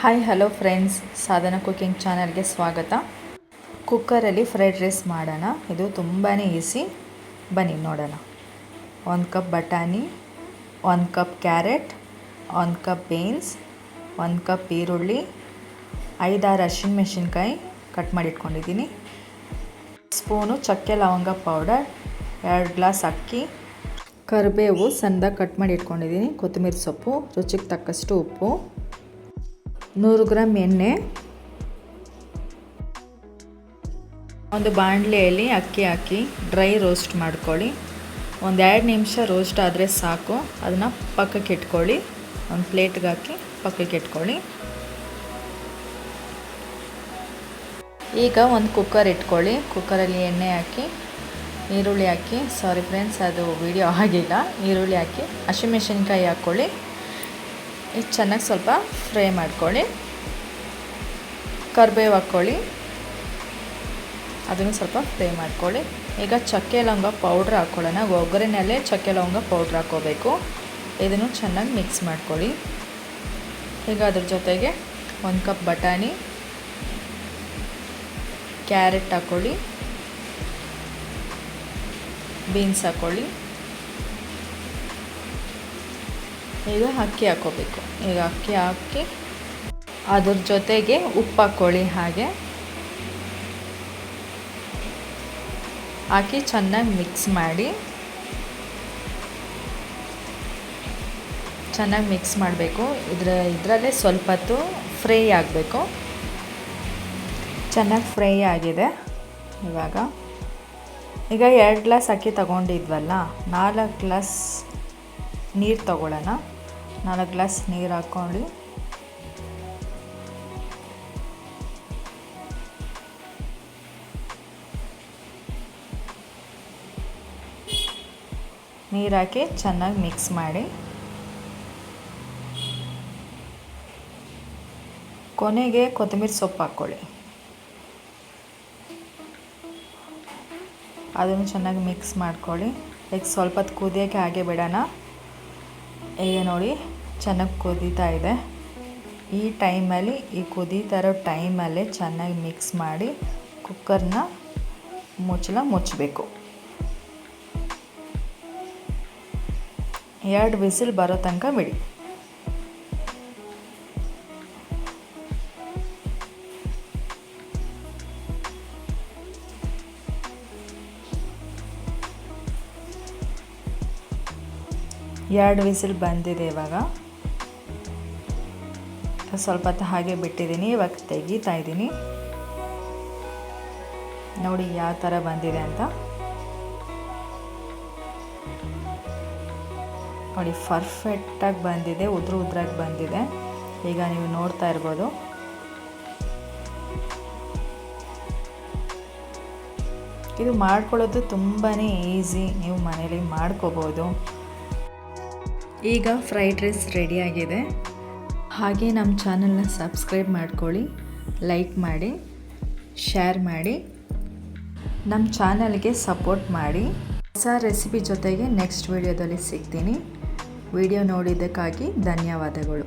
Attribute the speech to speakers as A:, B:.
A: Hi hello friends Sadhana cooking ಚಾನಲ್ಗೆ ಸ್ವಾಗತ. ಕುಕ್ಕರಲ್ಲಿ ಫ್ರೈಡ್ ರೈಸ್ ಮಾಡೋಣ. ಇದು ತುಂಬಾ ಈಸಿ ಬನ್ನಿ, ನೋಡೋಣ. ಒಂದು ಕಪ್ ಬಟಾಣಿ ಒಂದು ಕಪ್ ಕ್ಯಾರೆಟ್ ಒಂದು ಕಪ್ ಬೀನ್ಸ್ ಒಂದು ಕಪ್ ಈರುಳ್ಳಿ, ಐದಾರು ಹಸಿಮೆಣ್ಸಿನ್ಕಾಯಿ ಕಟ್ ಮಾಡಿ ಇಟ್ಕೊಂಡಿದ್ದೀನಿ. ಸ್ಪೂನು ಚಕ್ಕೆ ಲವಂಗ ಪೌಡರ್ ಎರಡು ಗ್ಲಾಸ್ ಅಕ್ಕಿ, ಕರಿಬೇವು ಸಣ್ಣದಾಗಿ ಕಟ್ ಮಾಡಿ ಇಟ್ಕೊಂಡಿದ್ದೀನಿ. ಕೊತ್ತಂಬರಿ ಸೊಪ್ಪು, ರುಚಿಗೆ ತಕ್ಕಷ್ಟು ಉಪ್ಪು. ನೂರು ಗ್ರಾಮ್ ಎಣ್ಣೆ, ಒಂದು ಬಾಣಲೆಯಲ್ಲಿ ಅಕ್ಕಿ ಹಾಕಿ ಡ್ರೈ ರೋಸ್ಟ್ ಮಾಡ್ಕೊಳ್ಳಿ. ಒಂದು ಎರಡು ನಿಮಿಷ ರೋಸ್ಟ್ ಆದರೆ ಸಾಕು. ಅದನ್ನು ಪಕ್ಕಕ್ಕೆ ಇಟ್ಕೊಳ್ಳಿ. ಒಂದು ಪ್ಲೇಟ್ಗೆ ಹಾಕಿ ಪಕ್ಕಕ್ಕೆ ಇಟ್ಕೊಳ್ಳಿ. ಈಗ ಒಂದು ಕುಕ್ಕರ್ ಇಟ್ಕೊಳ್ಳಿ. ಕುಕ್ಕರಲ್ಲಿ ಎಣ್ಣೆ ಹಾಕಿ, ಈರುಳ್ಳಿ ಹಾಕಿ. ಸಾರಿ ಫ್ರೆಂಡ್ಸ್ ಅದು ವಿಡಿಯೋ ಆಗಿಲ್ಲ. ಈರುಳ್ಳಿ ಹಾಕಿ ಹಸಿಮೆಣಸಿನ್ಕಾಯಿ ಹಾಕ್ಕೊಳ್ಳಿ ಇದು ಚೆನ್ನಾಗಿ ಸ್ವಲ್ಪ ಫ್ರೈ ಮಾಡ್ಕೊಳ್ಳಿ. ಕರಿಬೇವು ಹಾಕ್ಕೊಳ್ಳಿ. ಅದನ್ನು ಸ್ವಲ್ಪ ಫ್ರೈ ಮಾಡ್ಕೊಳ್ಳಿ. ಈಗ ಚಕ್ಕೆ ಲವಂಗ ಪೌಡ್ರ್ ಹಾಕ್ಕೊಳ್ಳೋಣ. ಒಗ್ಗರಣೆಯಲ್ಲೇ ಚಕ್ಕೆ ಲವಂಗ ಪೌಡ್ರ್ ಹಾಕ್ಕೋಬೇಕು. ಇದನ್ನು ಚೆನ್ನಾಗಿ ಮಿಕ್ಸ್ ಮಾಡ್ಕೊಳ್ಳಿ. ಈಗ ಅದ್ರ ಜೊತೆಗೆ ಒಂದು ಕಪ್ ಬಟಾಣಿ, ಕ್ಯಾರೆಟ್ ಹಾಕ್ಕೊಳ್ಳಿ, ಬೀನ್ಸ್ ಹಾಕ್ಕೊಳ್ಳಿ. ಈಗ ಅಕ್ಕಿ ಹಾಕ್ಕೋಬೇಕು. ಈಗ ಅಕ್ಕಿ ಹಾಕಿ ಅದ್ರ ಜೊತೆಗೆ ಉಪ್ಪು ಹಾಕ್ಕೊಳ್ಳಿ ಹಾಗೆ ಹಾಕಿ ಚೆನ್ನಾಗಿ ಮಿಕ್ಸ್ ಮಾಡಿ. ಚೆನ್ನಾಗಿ ಮಿಕ್ಸ್ ಮಾಡಬೇಕು. ಇದರ, ಇದರಲ್ಲೇ ಸ್ವಲ್ಪ ಹೊತ್ತು ಫ್ರೈ ಆಗಬೇಕು. ಚೆನ್ನಾಗಿ ಫ್ರೈ ಆಗಿದೆ. ಇವಾಗ ಈಗ ಎರಡು ಗ್ಲಾಸ್ ಅಕ್ಕಿ ತಗೊಂಡಿದ್ವಲ್ಲ, ನಾಲ್ಕು ಗ್ಲಾಸ್ ನೀರು ತಗೊಳ್ಳೋಣ. ನಾಲ್ಕು ಗ್ಲಾಸ್ ನೀರು ಹಾಕ್ಕೊಂಡು. ನೀರು ಹಾಕಿ ಚೆನ್ನಾಗಿ ಮಿಕ್ಸ್ ಮಾಡಿ. ಕೊನೆಗೆ ಕೊತ್ತಂಬರಿ ಸೊಪ್ಪು ಹಾಕ್ಕೊಳ್ಳಿ. ಅದನ್ನು ಚೆನ್ನಾಗಿ ಮಿಕ್ಸ್ ಮಾಡ್ಕೊಳ್ಳಿ. ಈಗ ಸ್ವಲ್ಪ ಕುದಿಯೋಕ್ಕೆ ಹಾಗೆ ಬಿಡೋಣ. ಈಗ ನೋಡಿ, ಚೆನ್ನಾಗಿ ಕುದೀತಾ ಇದೆ. ಈ ಟೈಮಲ್ಲಿ, ಈ ಕುದೀತಾ ಇರೋ ಟೈಮಲ್ಲೇ ಚೆನ್ನಾಗಿ ಮಿಕ್ಸ್ ಮಾಡಿ ಕುಕ್ಕರ್ನ ಮುಚ್ಚಲ ಮುಚ್ಚಬೇಕು. ಎರಡು ಬಿಸಿಲು ಬರೋ ತನಕ ಬಿಡಿ. ಎರಡು ವಿಸಿಲ್ ಬಂದಿದೆ ಇವಾಗ. ಸ್ವಲ್ಪ ಹೊತ್ತು ಹಾಗೆ ಬಿಟ್ಟಿದ್ದೀನಿ, ಇವಾಗ ತೆಗಿತಾ ಇದ್ದೀನಿ. ನೋಡಿ ಯಾವ ಥರ ಬಂದಿದೆ ಅಂತ. ನೋಡಿ ಪರ್ಫೆಕ್ಟಾಗಿ ಬಂದಿದೆ, ಉದ್ರ ಉದ್ರಾಗಿ ಬಂದಿದೆ. ಈಗ ನೀವು ನೋಡ್ತಾ ಇರ್ಬೋದು. ಇದು ಮಾಡ್ಕೊಳ್ಳೋದು ತುಂಬಾ ಈಸಿ. ನೀವು ಮನೇಲಿ ಮಾಡ್ಕೋಬೋದು. ಈಗ ಫ್ರೈಡ್ ರೈಸ್ ರೆಡಿಯಾಗಿದೆ ಹಾಗೆ ನಮ್ಮ ಚಾನಲ್ನ ಸಬ್ಸ್ಕ್ರೈಬ್ ಮಾಡ್ಕೊಳ್ಳಿ ಲೈಕ್ ಮಾಡಿ ಶೇರ್ ಮಾಡಿ, ನಮ್ಮ ಚಾನಲ್ಗೆ ಸಪೋರ್ಟ್ ಮಾಡಿ. ಹೊಸ ರೆಸಿಪಿ ಜೊತೆಗೆ ನೆಕ್ಸ್ಟ್ ವಿಡಿಯೋದಲ್ಲಿ ಸಿಗ್ತೀನಿ. ವಿಡಿಯೋ ನೋಡಿದ್ದಕ್ಕಾಗಿ ಧನ್ಯವಾದಗಳು.